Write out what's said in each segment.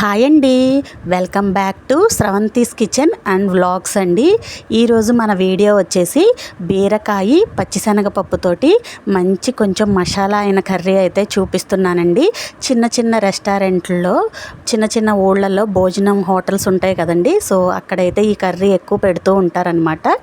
Hi అండి. Welcome back to Sravanthi's kitchen and vlogs అండి. ఈరోజు మన వీడియో వచ్చేసి బీరకాయ పచ్చిశనగపప్పుతోటి మంచి కొంచెం మసాలా అయిన కర్రీ అయితే చూపిస్తున్నానండి. చిన్న చిన్న రెస్టారెంట్లో చిన్న చిన్న ఊళ్ళల్లో భోజనం హోటల్స్ ఉంటాయి కదండి. సో అక్కడైతే ఈ కర్రీ ఎక్కువ పెడుతూ ఉంటారనమాట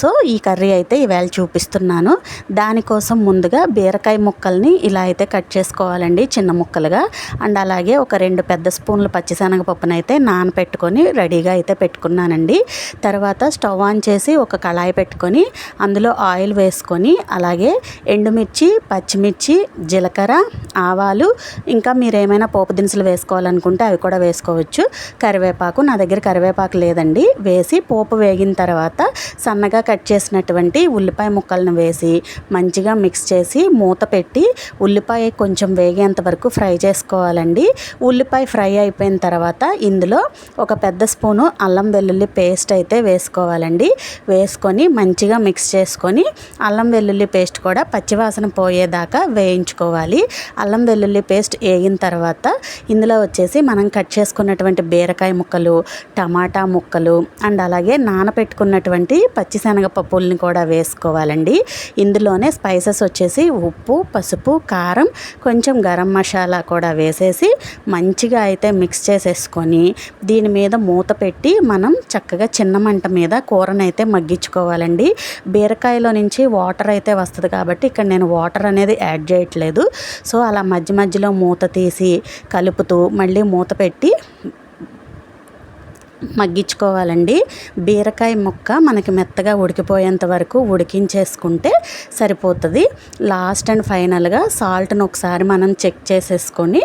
సో ఈ కర్రీ అయితే ఈవేళ చూపిస్తున్నాను. దానికోసం ముందుగా బీరకాయ ముక్కల్ని ఇలా అయితే కట్ చేసుకోవాలండి చిన్న ముక్కలుగా. అండ్ అలాగే ఒక రెండు పెద్ద స్పూన్లు పచ్చిశనగపప్పును అయితే నానపెట్టుకొని రెడీగా అయితే పెట్టుకున్నానండి. తర్వాత స్టవ్ ఆన్ చేసి ఒక కళాయి పెట్టుకొని అందులో ఆయిల్ వేసుకొని అలాగే ఎండుమిర్చి పచ్చిమిర్చి జీలకర్ర ఆవాలు ఇంకా మీరు ఏమైనా పోపు దినుసులు వేసుకోవాలనుకుంటే అవి కూడా వేసుకోవచ్చు. కరివేపాకు నా దగ్గర కరివేపాకు లేదండి. వేసి పోపు వేగిన తర్వాత సన్నగా కట్ చేసినటువంటి ఉల్లిపాయ ముక్కలను వేసి మంచిగా మిక్స్ చేసి మూత పెట్టి ఉల్లిపాయ కొంచెం వేగేంత వరకు ఫ్రై చేసుకోవాలండి. ఉల్లిపాయ ఫ్రై అయిపోయిన తర్వాత ఇందులో ఒక పెద్ద స్పూను అల్లం వెల్లుల్లి పేస్ట్ అయితే వేసుకోవాలండి. వేసుకొని మంచిగా మిక్స్ చేసుకొని అల్లం వెల్లుల్లి పేస్ట్ కూడా పచ్చివాసన పోయేదాకా వేయించుకోవాలి. అల్లం వెల్లుల్లి పేస్ట్ వేగిన తర్వాత ఇందులో వచ్చేసి మనం కట్ చేసుకున్నటువంటి బీరకాయ ముక్కలు టమాటా ముక్కలు అండ్ అలాగే నానపెట్టుకున్నటువంటి పచ్చిశనగపప్పుల్ని కూడా వేసుకోవాలండి. ఇందులోనే స్పైసెస్ వచ్చేసి ఉప్పు పసుపు కారం కొంచెం గరం మసాలా కూడా వేసేసి మంచిగా అయితే మిక్స్ చేసేసుకొని దీని మీద మూత పెట్టి మనం చక్కగా చిన్న మంట మీద కూరనైతే మగ్గించుకోవాలండి. బీరకాయలో నుంచి వాటర్ అయితే వస్తుంది కాబట్టి ఇక్కడ నేను వాటర్ అనేది యాడ్ చేయట్లేదు. సో అలా మధ్య మధ్యలో మూత తీసి కలుపుతూ మళ్ళీ మూత పెట్టి మగ్గించుకోవాలండి. బీరకాయ ముక్క మనకి మెత్తగా ఉడికిపోయేంత వరకు ఉడికించేసుకుంటే సరిపోతుంది. లాస్ట్ అండ్ ఫైనల్గా సాల్ట్ని ఒకసారి మనం చెక్ చేసేసుకొని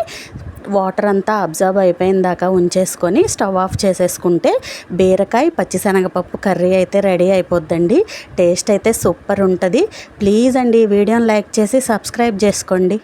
వాటర్ అంతా అబ్జర్వ్ అయిపోయిన దాకా ఉంచేసుకొని స్టవ్ ఆఫ్ చేసేసుకుంటే బీరకాయ పచ్చిశనగపప్పు కర్రీ అయితే రెడీ అయిపోద్దండి. టేస్ట్ అయితే సూపర్ ఉంటుంది. ప్లీజ్ అండి ఈ వీడియోని లైక్ చేసి సబ్స్క్రైబ్ చేసుకోండి.